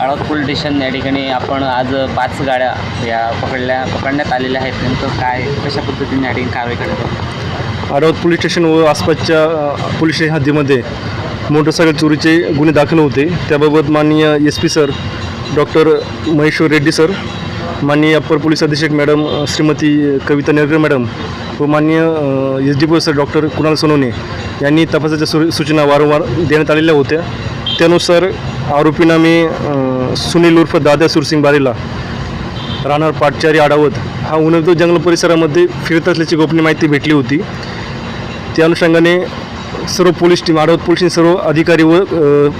माळवत police station या ठिकाणी आपण आज पाच गाड्या या पकडल्या पकडण्यात आलेल्या आहेत. नेमकं काय कशा पद्धतीने या ठिकाणी कारवाई करण्यात आली? आरावत पोलीस स्टेशन व आसपासच्या पोलीस स्टेशन हद्दीमध्ये मोटरसायकल चोरीचे गुन्हे दाखल होते. त्याबाबत माननीय S P sir doctor Maheshwar Reddy sir माननीय अप्पर पोलीस अधीक्षक मॅडम श्रीमती कविता नेरकर मॅडम व माननीय S D P sir doctor Kunal Sonawane यांनी तपासाच्या सु सूचना वारंवार देण्यात आलेल्या होत्या. त्यानुसार आरोपींना मी सुनील उर्फ दादा सुरसिंग बारेला राहणार पाटचारी आडावत हा उन्हाळ जंगल परिसरामध्ये फिरत असल्याची गोपनीय माहिती भेटली होती. त्या अनुषंगाने सर्व पोलीस टीम आडावत पोलीस सर्व अधिकारी व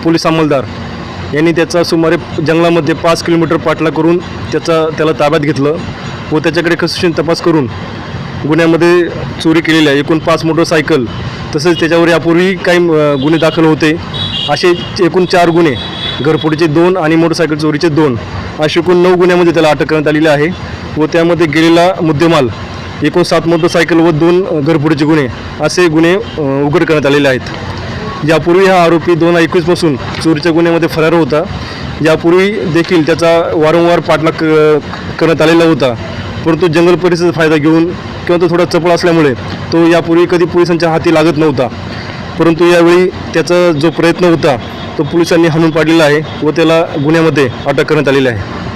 पोलीस अंमलदार यांनी त्याचा सुमारे जंगलामध्ये पाच किलोमीटर पाठला करून त्याचा त्याला ताब्यात घेतलं व त्याच्याकडे कसोशीन तपास करून गुन्ह्यामध्ये चोरी केलेल्या एकूण पाच मोटरसायकल तसेच त्याच्यावर यापूर्वी काही गुन्हे दाखल होते. असे एकूण चार गुन्हे घरफोडीचे दोन आणि मोटरसायकल चोरीचे दोन असे एकूण नऊ गुन्ह्यामध्ये त्याला अटक करण्यात आलेली आहे व त्यामध्ये गेलेला मुद्देमाल एकूण सात मोटरसायकल व दोन घरफोडीचे गुन्हे असे गुन्हे उघड करण्यात आलेले आहेत. यापूर्वी हा आरोपी दोन हजार एकवीसपासून चोरीच्या गुन्ह्यामध्ये फरार होता. यापूर्वी देखील त्याचा वारंवार पाठलाग क- करण्यात आलेला होता. परंतु जंगल परिसराचा फायदा घेऊन किंवा तो थोडा चपळ असल्यामुळे तो यापूर्वी कधी पोलिसांच्या हाती लागत नव्हता. परंतु यावेळी त्याचा जो प्रयत्न होता तो पोलिसांनी हाणून पाडलेला आहे व त्याला गुन्ह्यामध्ये अटक करण्यात आलेली आहे.